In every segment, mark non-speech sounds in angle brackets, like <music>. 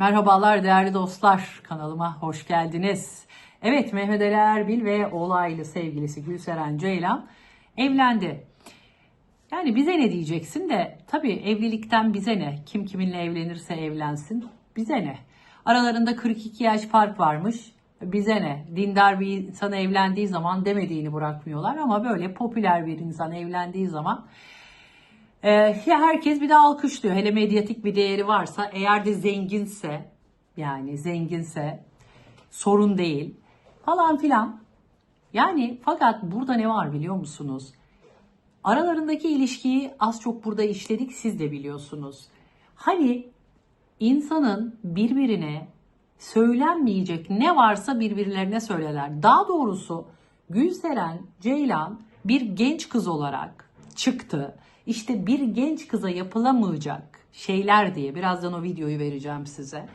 Merhabalar değerli dostlar kanalıma hoş geldiniz. Evet Mehmet Ali Erbil ve olaylı sevgilisi Gülseren Ceylan evlendi. Yani bize ne diyeceksin de tabii evlilikten bize ne? Kim kiminle evlenirse evlensin bize ne? Aralarında 42 yaş fark varmış. Bize ne? Dindar bir insan evlendiği zaman demediğini bırakmıyorlar ama böyle popüler bir insan evlendiği zaman ee, herkes bir de alkışlıyor. Hele medyatik bir değeri varsa eğer de zenginse yani zenginse sorun değil falan filan. Yani fakat burada ne var biliyor musunuz? Aralarındaki ilişkiyi az çok burada işledik siz de biliyorsunuz. Hani insanın birbirine söylenmeyecek ne varsa birbirlerine söylerler. Daha doğrusu Gülseren Ceylan bir genç kız olarak çıktı. İşte bir genç kıza yapılamayacak şeyler diye birazdan o videoyu vereceğim size.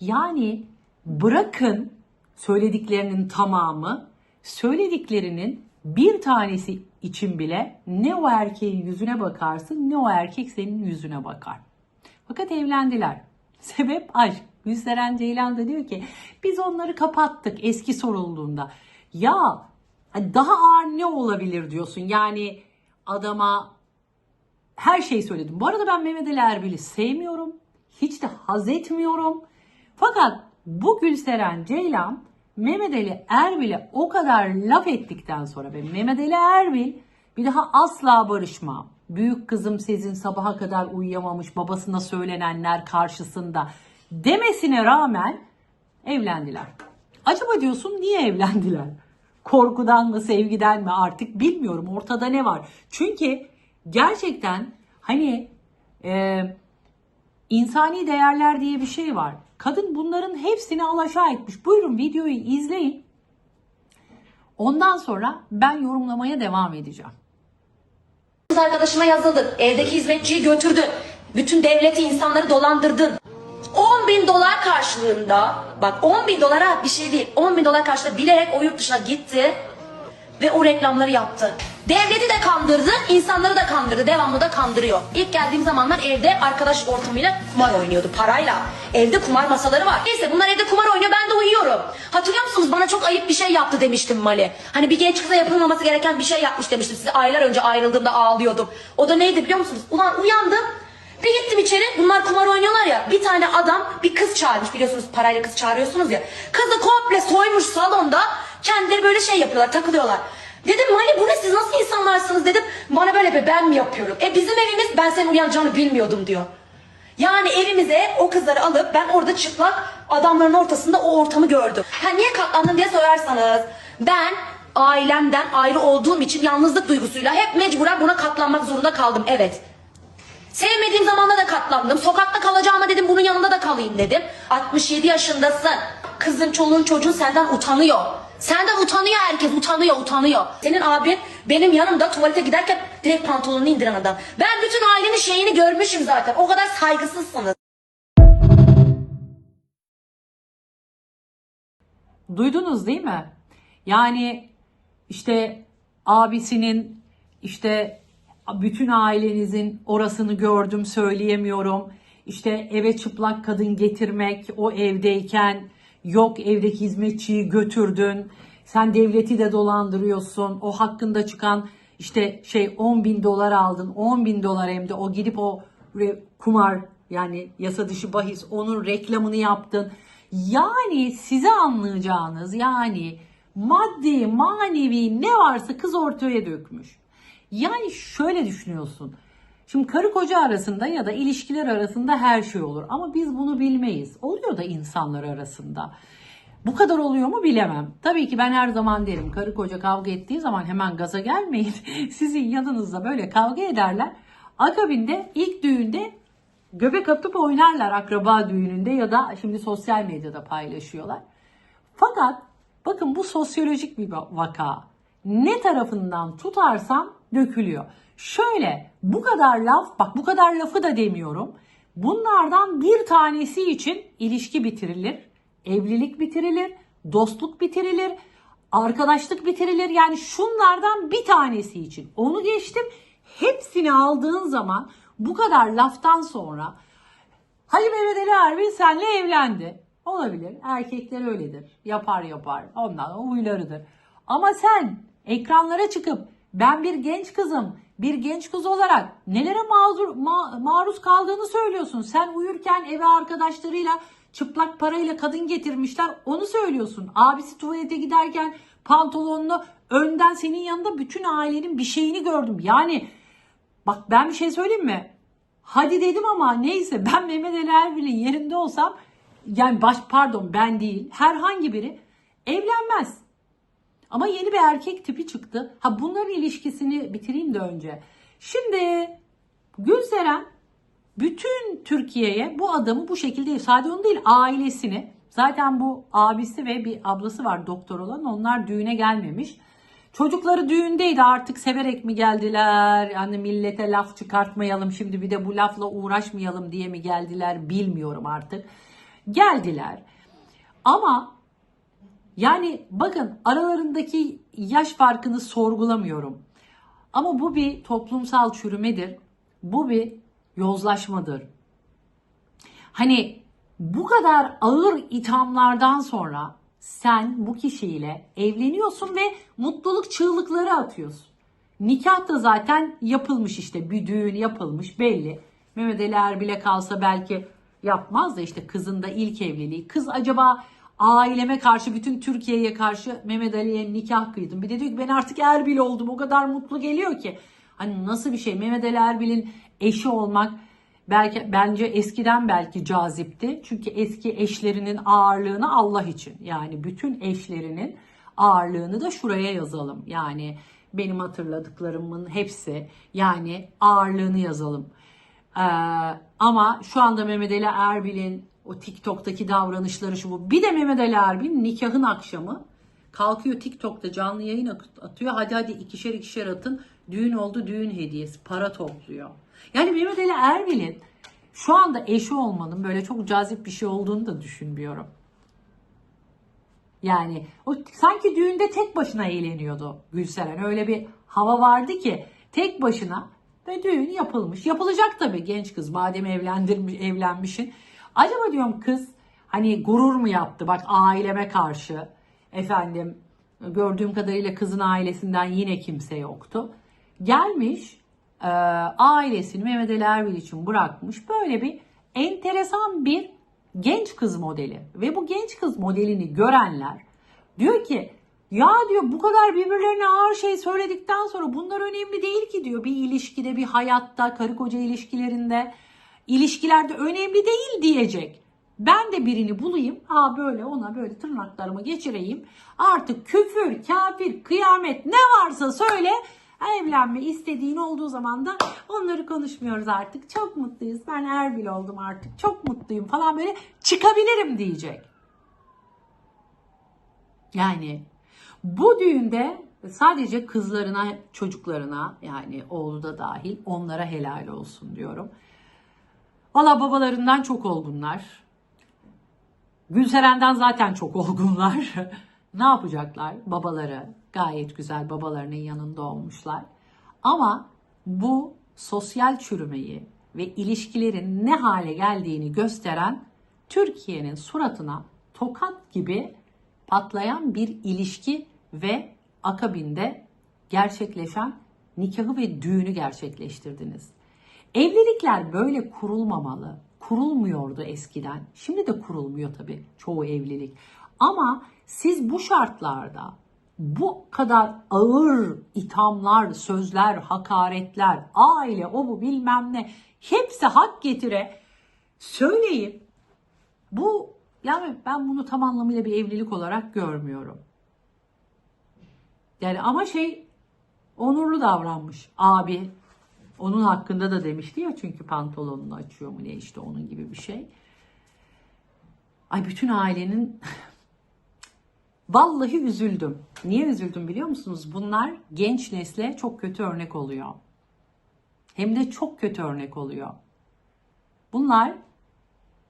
Yani bırakın söylediklerinin tamamı, söylediklerinin bir tanesi için bile ne o erkeğin yüzüne bakarsın ne o erkek senin yüzüne bakar. Fakat evlendiler. <laughs> Sebep aşk. Gülseren Ceylan da diyor ki biz onları kapattık eski sorulduğunda. Ya daha ağır ne olabilir diyorsun. Yani adama her şeyi söyledim. Bu arada ben Mehmet Ali Erbil'i sevmiyorum. Hiç de haz etmiyorum. Fakat bu Gülseren Ceylan Mehmet Ali Erbil'e o kadar laf ettikten sonra ve Mehmet Ali Erbil bir daha asla barışmam. Büyük kızım Sezin sabaha kadar uyuyamamış babasına söylenenler karşısında demesine rağmen evlendiler. Acaba diyorsun niye evlendiler? Korkudan mı sevgiden mi artık bilmiyorum ortada ne var. Çünkü gerçekten hani e, insani değerler diye bir şey var. Kadın bunların hepsini alaşağı etmiş. Buyurun videoyu izleyin. Ondan sonra ben yorumlamaya devam edeceğim. Kız arkadaşıma yazıldın. Evdeki hizmetçiyi götürdün. Bütün devleti insanları dolandırdın. 10 bin dolar karşılığında bak 10 bin dolara bir şey değil 10 bin dolar karşılığında bilerek o yurt dışına gitti ve o reklamları yaptı. Devleti de kandırdı, insanları da kandırdı, devamlı da kandırıyor. İlk geldiğim zamanlar evde arkadaş ortamıyla kumar oynuyordu parayla. Evde kumar masaları var. Neyse bunlar evde kumar oynuyor ben de uyuyorum. Hatırlıyor musunuz bana çok ayıp bir şey yaptı demiştim Mali. Hani bir genç kıza yapılmaması gereken bir şey yapmış demiştim size aylar önce ayrıldığımda ağlıyordum. O da neydi biliyor musunuz? Ulan uyandım. Bir gittim içeri bunlar kumar oynuyorlar ya bir tane adam bir kız çağırmış biliyorsunuz parayla kız çağırıyorsunuz ya. Kızı komple soymuş salonda kendileri böyle şey yapıyorlar takılıyorlar. Dedim Mali bu ne siz nasıl insanlarsınız dedim. Bana böyle yapıyor ben mi yapıyorum? E bizim evimiz ben senin uyanacağını bilmiyordum diyor. Yani evimize o kızları alıp ben orada çıplak adamların ortasında o ortamı gördüm. Ha niye katlandın diye sorarsanız ben ailemden ayrı olduğum için yalnızlık duygusuyla hep mecburen buna katlanmak zorunda kaldım evet. Sevmediğim zamanda da katlandım. Sokakta kalacağıma dedim bunun yanında da kalayım dedim. 67 yaşındasın. Kızın, çoluğun, çocuğun senden utanıyor. Senden utanıyor herkes, utanıyor, utanıyor. Senin abin benim yanımda tuvalete giderken direkt pantolonunu indiren adam. Ben bütün ailenin şeyini görmüşüm zaten. O kadar saygısızsınız. Duydunuz değil mi? Yani işte abisinin işte bütün ailenizin orasını gördüm söyleyemiyorum. İşte eve çıplak kadın getirmek o evdeyken yok evdeki hizmetçiyi götürdün. Sen devleti de dolandırıyorsun. O hakkında çıkan işte şey 10 bin dolar aldın. 10 bin dolar hem de o gidip o kumar yani yasa dışı bahis onun reklamını yaptın. Yani size anlayacağınız yani maddi manevi ne varsa kız ortaya dökmüş. Yani şöyle düşünüyorsun. Şimdi karı koca arasında ya da ilişkiler arasında her şey olur. Ama biz bunu bilmeyiz. Oluyor da insanlar arasında. Bu kadar oluyor mu bilemem. Tabii ki ben her zaman derim karı koca kavga ettiği zaman hemen gaza gelmeyin. <laughs> Sizin yanınızda böyle kavga ederler. Akabinde ilk düğünde göbek atıp oynarlar akraba düğününde ya da şimdi sosyal medyada paylaşıyorlar. Fakat bakın bu sosyolojik bir vaka. Ne tarafından tutarsam dökülüyor. Şöyle bu kadar laf bak bu kadar lafı da demiyorum. Bunlardan bir tanesi için ilişki bitirilir, evlilik bitirilir, dostluk bitirilir, arkadaşlık bitirilir. Yani şunlardan bir tanesi için. Onu geçtim. Hepsini aldığın zaman bu kadar laftan sonra Hadi Mehmet Ali Erbil senle evlendi. Olabilir. Erkekler öyledir. Yapar yapar. Ondan o huylarıdır. Ama sen ekranlara çıkıp ben bir genç kızım, bir genç kız olarak nelere mazur, ma- maruz kaldığını söylüyorsun. Sen uyurken eve arkadaşlarıyla çıplak parayla kadın getirmişler. Onu söylüyorsun. Abisi tuvalete giderken pantolonunu önden senin yanında bütün ailenin bir şeyini gördüm. Yani bak ben bir şey söyleyeyim mi? Hadi dedim ama neyse <laughs> ben Mehmet Ali Erbil'in yerinde olsam yani baş pardon ben değil herhangi biri evlenmez. Ama yeni bir erkek tipi çıktı. Ha bunların ilişkisini bitireyim de önce. Şimdi Gülseren bütün Türkiye'ye bu adamı bu şekilde sadece onu değil ailesini zaten bu abisi ve bir ablası var doktor olan onlar düğüne gelmemiş. Çocukları düğündeydi artık severek mi geldiler yani millete laf çıkartmayalım şimdi bir de bu lafla uğraşmayalım diye mi geldiler bilmiyorum artık. Geldiler ama yani bakın aralarındaki yaş farkını sorgulamıyorum. Ama bu bir toplumsal çürümedir. Bu bir yozlaşmadır. Hani bu kadar ağır ithamlardan sonra sen bu kişiyle evleniyorsun ve mutluluk çığlıkları atıyorsun. Nikah da zaten yapılmış işte bir düğün yapılmış belli. Mehmet Ali Erbil'e kalsa belki yapmaz da işte kızın da ilk evliliği. Kız acaba aileme karşı bütün Türkiye'ye karşı Mehmet Ali'ye nikah kıydım. Bir de diyor ki ben artık Erbil oldum o kadar mutlu geliyor ki. Hani nasıl bir şey Mehmet Ali Erbil'in eşi olmak belki bence eskiden belki cazipti. Çünkü eski eşlerinin ağırlığını Allah için yani bütün eşlerinin ağırlığını da şuraya yazalım. Yani benim hatırladıklarımın hepsi yani ağırlığını yazalım. Ee, ama şu anda Mehmet Ali Erbil'in o TikTok'taki davranışları şu bu. Bir de Mehmet Ali Erbil nikahın akşamı kalkıyor TikTok'ta canlı yayın atıyor. Hadi hadi ikişer ikişer atın. Düğün oldu düğün hediyesi. Para topluyor. Yani Mehmet Ali Erbil'in şu anda eşi olmanın böyle çok cazip bir şey olduğunu da düşünmüyorum. Yani o sanki düğünde tek başına eğleniyordu Gülseren. Öyle bir hava vardı ki tek başına ve düğün yapılmış. Yapılacak tabii genç kız madem evlendirmiş, evlenmişin. Acaba diyorum kız hani gurur mu yaptı? Bak aileme karşı. Efendim gördüğüm kadarıyla kızın ailesinden yine kimse yoktu. Gelmiş e, ailesini Mehmet Ali Erbil için bırakmış. Böyle bir enteresan bir genç kız modeli. Ve bu genç kız modelini görenler diyor ki ya diyor bu kadar birbirlerine ağır şey söyledikten sonra bunlar önemli değil ki diyor. Bir ilişkide bir hayatta karı koca ilişkilerinde ilişkilerde önemli değil diyecek. Ben de birini bulayım. Ha böyle ona böyle tırnaklarımı geçireyim. Artık küfür, kafir, kıyamet ne varsa söyle. Evlenme istediğin olduğu zaman da onları konuşmuyoruz artık. Çok mutluyuz. Ben Erbil oldum artık. Çok mutluyum falan böyle çıkabilirim diyecek. Yani bu düğünde sadece kızlarına, çocuklarına yani oğlu da dahil onlara helal olsun diyorum. Valla babalarından çok olgunlar. Gülseren'den zaten çok olgunlar. <laughs> ne yapacaklar? Babaları gayet güzel babalarının yanında olmuşlar. Ama bu sosyal çürümeyi ve ilişkilerin ne hale geldiğini gösteren Türkiye'nin suratına tokat gibi patlayan bir ilişki ve akabinde gerçekleşen nikahı ve düğünü gerçekleştirdiniz. Evlilikler böyle kurulmamalı. Kurulmuyordu eskiden. Şimdi de kurulmuyor tabii çoğu evlilik. Ama siz bu şartlarda bu kadar ağır ithamlar, sözler, hakaretler, aile, o bu bilmem ne hepsi hak getire söyleyip bu yani ben bunu tam anlamıyla bir evlilik olarak görmüyorum. Yani ama şey onurlu davranmış abi. Onun hakkında da demişti ya çünkü pantolonunu açıyor mu ne işte onun gibi bir şey. Ay bütün ailenin <laughs> vallahi üzüldüm. Niye üzüldüm biliyor musunuz? Bunlar genç nesle çok kötü örnek oluyor. Hem de çok kötü örnek oluyor. Bunlar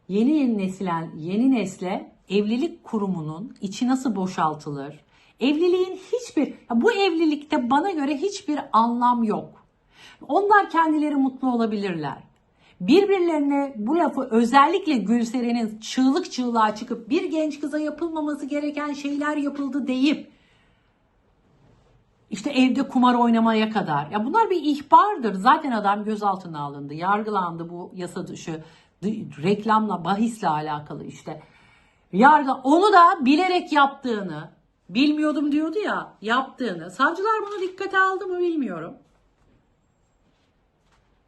yeni nesilen yeni nesle evlilik kurumunun içi nasıl boşaltılır? Evliliğin hiçbir bu evlilikte bana göre hiçbir anlam yok. Onlar kendileri mutlu olabilirler. birbirlerine bu lafı özellikle Gülseren'in çığlık çığlığa çıkıp bir genç kıza yapılmaması gereken şeyler yapıldı deyip işte evde kumar oynamaya kadar. Ya bunlar bir ihbardır. Zaten adam gözaltına alındı, yargılandı bu yasa dışı dı- reklamla, bahisle alakalı işte. Yargı onu da bilerek yaptığını, bilmiyordum diyordu ya, yaptığını. Savcılar bunu dikkate aldı mı bilmiyorum.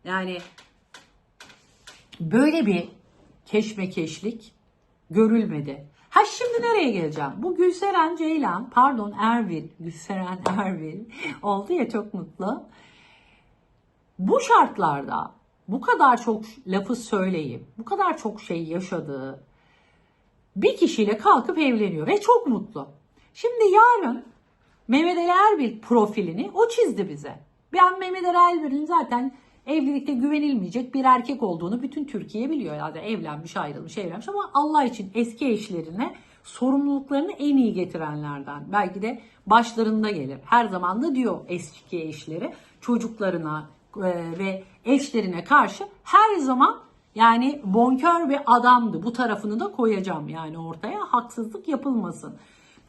Yani böyle bir keşmekeşlik görülmedi. Ha şimdi nereye geleceğim? Bu Gülseren Ceylan, pardon Erbil, Gülseren <laughs> Erbil oldu ya çok mutlu. Bu şartlarda bu kadar çok lafı söyleyip, bu kadar çok şey yaşadığı bir kişiyle kalkıp evleniyor ve çok mutlu. Şimdi yarın Mehmet Ali Erbil profilini o çizdi bize. Ben Mehmet Ali Erbil'in zaten evlilikte güvenilmeyecek bir erkek olduğunu bütün Türkiye biliyor. Yani evlenmiş, ayrılmış, evlenmiş ama Allah için eski eşlerine sorumluluklarını en iyi getirenlerden. Belki de başlarında gelir. Her zaman da diyor eski eşleri çocuklarına e, ve eşlerine karşı her zaman yani bonkör bir adamdı. Bu tarafını da koyacağım yani ortaya. Haksızlık yapılmasın.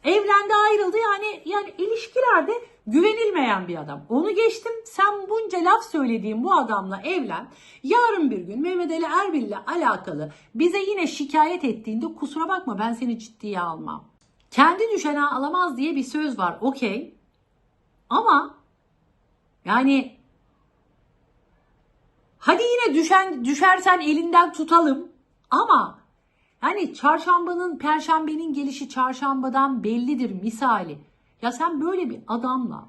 Evlendi ayrıldı yani yani ilişkilerde güvenilmeyen bir adam. Onu geçtim sen bunca laf söylediğin bu adamla evlen. Yarın bir gün Mehmet Ali Erbil'le alakalı bize yine şikayet ettiğinde kusura bakma ben seni ciddiye almam. Kendi düşene alamaz diye bir söz var okey. Ama yani hadi yine düşen düşersen elinden tutalım ama yani çarşambanın perşembenin gelişi çarşambadan bellidir misali. Ya sen böyle bir adamla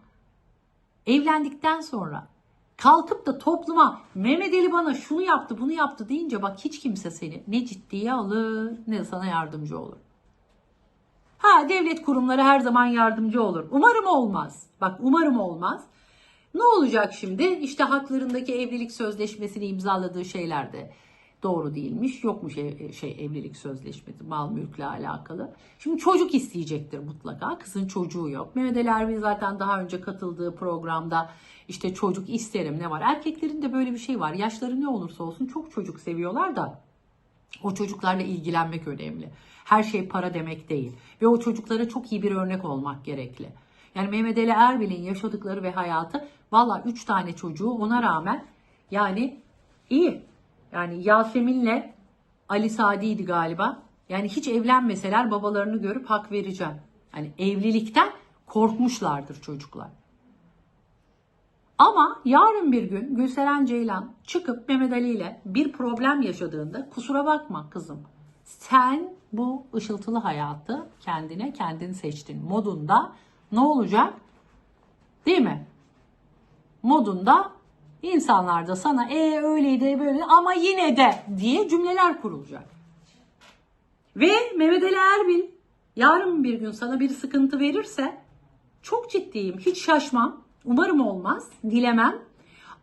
evlendikten sonra kalkıp da topluma Mehmet Ali bana şunu yaptı bunu yaptı deyince bak hiç kimse seni ne ciddiye alır ne de sana yardımcı olur. Ha devlet kurumları her zaman yardımcı olur. Umarım olmaz. Bak umarım olmaz. Ne olacak şimdi? İşte haklarındaki evlilik sözleşmesini imzaladığı şeyler de doğru değilmiş. Yokmuş ev- şey evlilik sözleşmesi mal mülkle alakalı. Şimdi çocuk isteyecektir mutlaka. Kızın çocuğu yok. Mehmet Ali Erbil zaten daha önce katıldığı programda işte çocuk isterim ne var. Erkeklerin de böyle bir şey var. Yaşları ne olursa olsun çok çocuk seviyorlar da o çocuklarla ilgilenmek önemli. Her şey para demek değil. Ve o çocuklara çok iyi bir örnek olmak gerekli. Yani Mehmet Ali Erbil'in yaşadıkları ve hayatı valla 3 tane çocuğu ona rağmen yani iyi. Yani Yasemin'le Ali Sadi'ydi galiba. Yani hiç evlenmeseler babalarını görüp hak vereceğim. Yani evlilikten korkmuşlardır çocuklar. Ama yarın bir gün Gülseren Ceylan çıkıp Mehmet Ali ile bir problem yaşadığında kusura bakma kızım. Sen bu ışıltılı hayatı kendine kendin seçtin modunda ne olacak? Değil mi? Modunda insanlar da sana e öyleydi böyle ama yine de diye cümleler kurulacak. Ve Mehmet Ali Erbil yarın bir gün sana bir sıkıntı verirse çok ciddiyim. Hiç şaşmam. Umarım olmaz. Dilemem.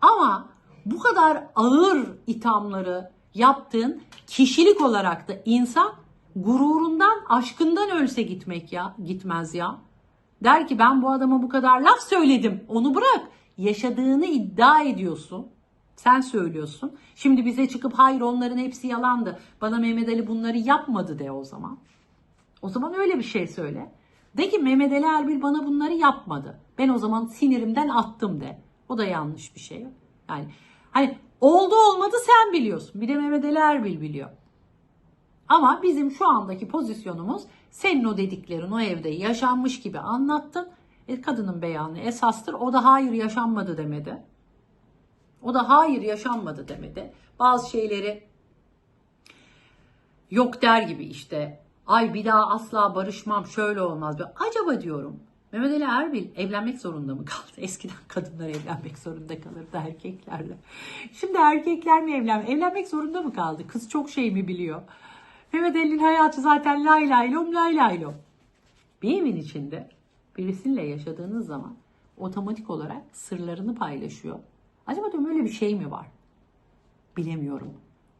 Ama bu kadar ağır ithamları yaptığın kişilik olarak da insan gururundan, aşkından ölse gitmek ya, gitmez ya. Der ki ben bu adama bu kadar laf söyledim. Onu bırak. Yaşadığını iddia ediyorsun. Sen söylüyorsun. Şimdi bize çıkıp hayır onların hepsi yalandı. Bana Mehmet Ali bunları yapmadı de o zaman. O zaman öyle bir şey söyle. De ki Mehmet Ali Erbil bana bunları yapmadı. Ben o zaman sinirimden attım de. O da yanlış bir şey. Yani hani oldu olmadı sen biliyorsun. Bir de Mehmet Ali Erbil biliyor. Ama bizim şu andaki pozisyonumuz senin o dediklerin o evde yaşanmış gibi anlattın. E, kadının beyanı esastır. O da hayır yaşanmadı demedi. O da hayır yaşanmadı demedi. Bazı şeyleri yok der gibi işte. Ay bir daha asla barışmam şöyle olmaz. Ben, acaba diyorum Mehmet Ali Erbil evlenmek zorunda mı kaldı? <laughs> Eskiden kadınlar evlenmek zorunda kalırdı erkeklerle. Şimdi erkekler mi evlen? Evlenmek zorunda mı kaldı? Kız çok şey mi biliyor? Mehmet Ali'nin hayatı zaten lay lay lom lay lay lom. Bir evin içinde birisiyle yaşadığınız zaman otomatik olarak sırlarını paylaşıyor. Acaba diyorum öyle bir şey mi var? Bilemiyorum.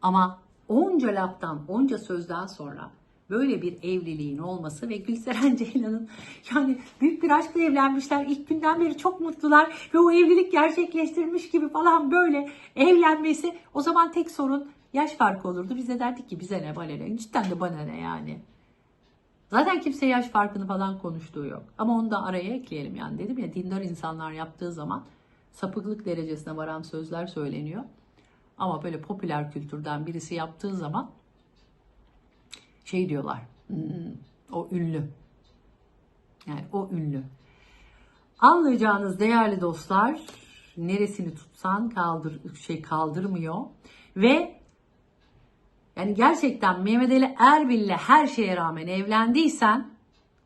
Ama onca laftan, onca sözden sonra böyle bir evliliğin olması ve Gülseren <laughs> Ceylan'ın yani büyük bir aşkla evlenmişler. İlk günden beri çok mutlular ve o evlilik gerçekleştirmiş gibi falan böyle evlenmesi. O zaman tek sorun yaş farkı olurdu. Biz de derdik ki bize ne bana ne. Cidden de bana ne yani. Zaten kimse yaş farkını falan konuştuğu yok. Ama onu da araya ekleyelim yani. Dedim ya dindar insanlar yaptığı zaman sapıklık derecesine varan sözler söyleniyor. Ama böyle popüler kültürden birisi yaptığı zaman şey diyorlar. "Hmm, o ünlü. Yani o ünlü. Anlayacağınız değerli dostlar neresini tutsan kaldır şey kaldırmıyor ve yani gerçekten Mehmet Ali Erbil'le her şeye rağmen evlendiysen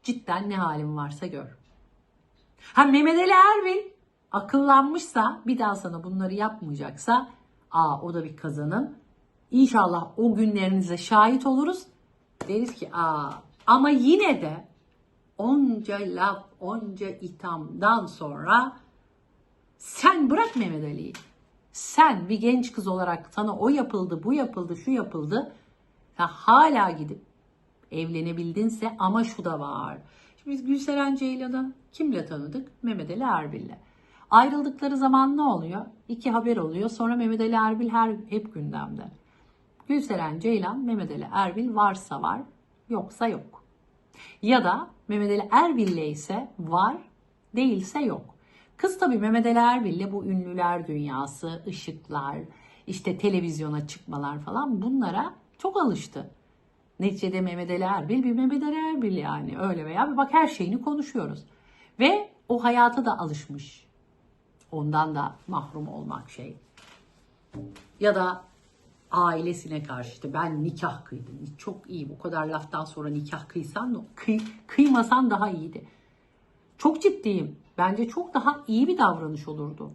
cidden ne halin varsa gör. Ha Mehmet Ali Erbil akıllanmışsa bir daha sana bunları yapmayacaksa aa o da bir kazanım. İnşallah o günlerinize şahit oluruz. Deriz ki aa ama yine de onca laf, onca ithamdan sonra sen bırak Mehmet Ali'yi. Sen bir genç kız olarak sana o yapıldı, bu yapıldı, şu yapıldı. Sen hala gidip evlenebildinse ama şu da var. Şimdi biz Gülseren Ceylan'ı kimle tanıdık? Mehmet Ali Erbil'le. Ayrıldıkları zaman ne oluyor? İki haber oluyor. Sonra Mehmet Ali Erbil her hep gündemde. Gülseren Ceylan, Mehmet Ali Erbil varsa var, yoksa yok. Ya da Mehmet Ali Erbil'le ise var, değilse yok. Kız tabii Mehmet Ali Erbil'le bu ünlüler dünyası, ışıklar, işte televizyona çıkmalar falan bunlara çok alıştı. Neticede Mehmet Ali Erbil bir Mehmet Ali Erbil yani öyle veya bir bak her şeyini konuşuyoruz. Ve o hayata da alışmış. Ondan da mahrum olmak şey. Ya da ailesine karşı işte ben nikah kıydım. Çok iyi bu kadar laftan sonra nikah kıysan kıy, kıymasan daha iyiydi. Çok ciddiyim. Bence çok daha iyi bir davranış olurdu.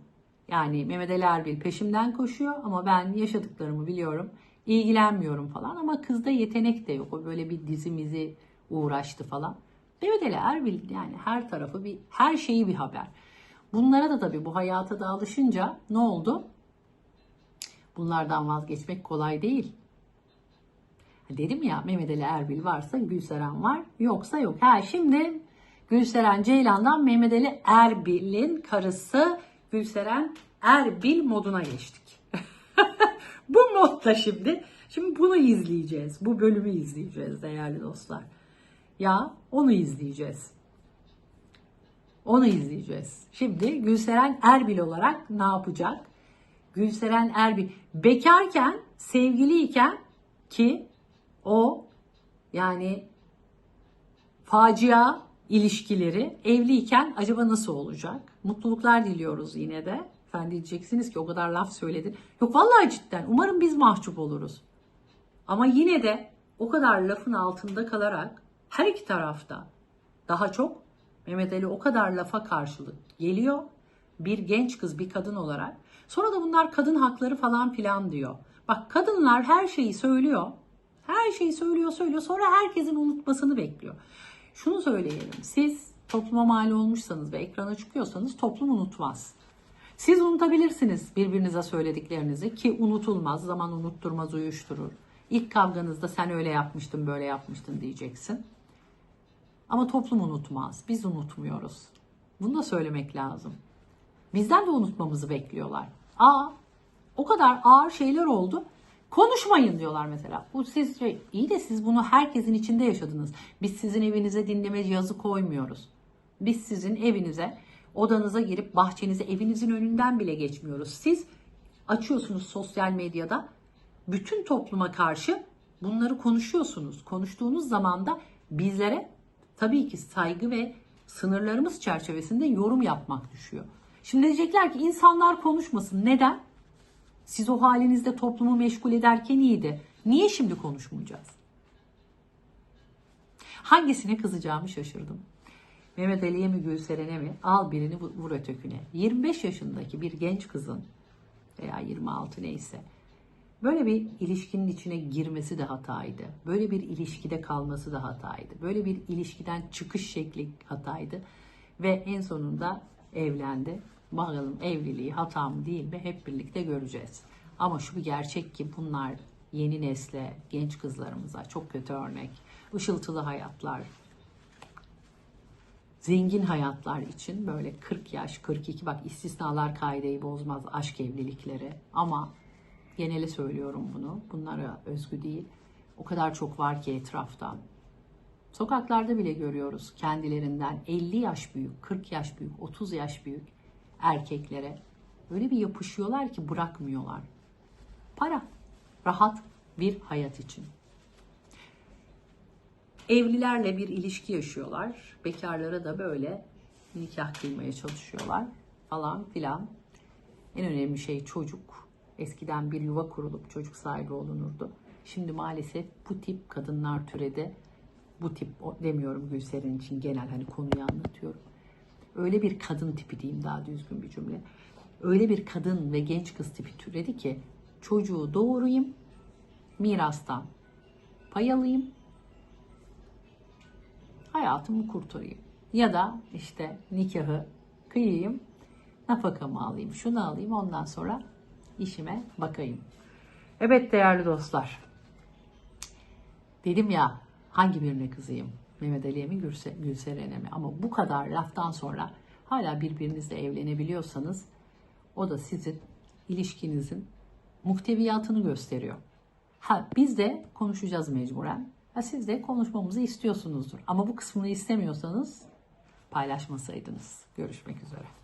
Yani Mehmet Ali Erbil peşimden koşuyor ama ben yaşadıklarımı biliyorum. ilgilenmiyorum falan ama kızda yetenek de yok. O böyle bir dizimizi uğraştı falan. Mehmet Ali Erbil yani her tarafı bir her şeyi bir haber. Bunlara da tabii bu hayata da alışınca ne oldu? Bunlardan vazgeçmek kolay değil. Dedim ya Mehmet Ali Erbil varsa Gülseren var yoksa yok. Ha şimdi Gülseren Ceylan'dan Mehmet Ali Erbil'in karısı Gülseren Erbil moduna geçtik. <laughs> bu modda şimdi. Şimdi bunu izleyeceğiz. Bu bölümü izleyeceğiz değerli dostlar. Ya onu izleyeceğiz. Onu izleyeceğiz. Şimdi Gülseren Erbil olarak ne yapacak? Gülseren Erbil bekarken, sevgiliyken ki o yani facia ilişkileri evliyken acaba nasıl olacak? Mutluluklar diliyoruz yine de. Sen diyeceksiniz ki o kadar laf söyledin. Yok vallahi cidden umarım biz mahcup oluruz. Ama yine de o kadar lafın altında kalarak her iki tarafta daha çok Mehmet Ali o kadar lafa karşılık geliyor. Bir genç kız bir kadın olarak. Sonra da bunlar kadın hakları falan filan diyor. Bak kadınlar her şeyi söylüyor. Her şeyi söylüyor söylüyor. Sonra herkesin unutmasını bekliyor. Şunu söyleyelim. Siz topluma mal olmuşsanız ve ekrana çıkıyorsanız toplum unutmaz. Siz unutabilirsiniz birbirinize söylediklerinizi ki unutulmaz. Zaman unutturmaz, uyuşturur. İlk kavganızda sen öyle yapmıştın, böyle yapmıştın diyeceksin. Ama toplum unutmaz. Biz unutmuyoruz. Bunu da söylemek lazım. Bizden de unutmamızı bekliyorlar. Aa, o kadar ağır şeyler oldu. Konuşmayın diyorlar mesela. Bu siz şey, iyi de siz bunu herkesin içinde yaşadınız. Biz sizin evinize dinleme cihazı koymuyoruz. Biz sizin evinize, odanıza girip bahçenize, evinizin önünden bile geçmiyoruz. Siz açıyorsunuz sosyal medyada bütün topluma karşı bunları konuşuyorsunuz. Konuştuğunuz zaman da bizlere tabii ki saygı ve sınırlarımız çerçevesinde yorum yapmak düşüyor. Şimdi diyecekler ki insanlar konuşmasın. Neden? Siz o halinizde toplumu meşgul ederken iyiydi. Niye şimdi konuşmayacağız? Hangisine kızacağımı şaşırdım. Mehmet Ali'ye mi Gülseren'e mi? Al birini vur ötekine. 25 yaşındaki bir genç kızın veya 26 neyse böyle bir ilişkinin içine girmesi de hataydı. Böyle bir ilişkide kalması da hataydı. Böyle bir ilişkiden çıkış şekli hataydı. Ve en sonunda evlendi. Bakalım evliliği hata mı değil mi hep birlikte göreceğiz. Ama şu bir gerçek ki bunlar yeni nesle, genç kızlarımıza çok kötü örnek. ışıltılı hayatlar, zengin hayatlar için böyle 40 yaş, 42 bak istisnalar kaideyi bozmaz aşk evlilikleri ama genele söylüyorum bunu. Bunlara özgü değil. O kadar çok var ki etrafta. Sokaklarda bile görüyoruz kendilerinden 50 yaş büyük, 40 yaş büyük, 30 yaş büyük erkeklere öyle bir yapışıyorlar ki bırakmıyorlar. Para, rahat bir hayat için. Evlilerle bir ilişki yaşıyorlar. Bekarlara da böyle nikah kıymaya çalışıyorlar falan filan. En önemli şey çocuk. Eskiden bir yuva kurulup çocuk sahibi olunurdu. Şimdi maalesef bu tip kadınlar türede bu tip demiyorum Gülser'in için genel hani konuyu anlatıyorum. Öyle bir kadın tipi diyeyim daha düzgün bir cümle. Öyle bir kadın ve genç kız tipi türedi ki çocuğu doğurayım, mirastan pay alayım, hayatımı kurtarayım. Ya da işte nikahı kıyayım, nafakamı alayım, şunu alayım ondan sonra işime bakayım. Evet değerli dostlar. Dedim ya hangi birine kızayım? Mehmet Ali'ye mi Gülse, Gülseren'e mi? Ama bu kadar laftan sonra hala birbirinizle evlenebiliyorsanız o da sizin ilişkinizin muhteviyatını gösteriyor. Ha biz de konuşacağız mecburen. Ha siz de konuşmamızı istiyorsunuzdur. Ama bu kısmını istemiyorsanız paylaşmasaydınız. Görüşmek üzere.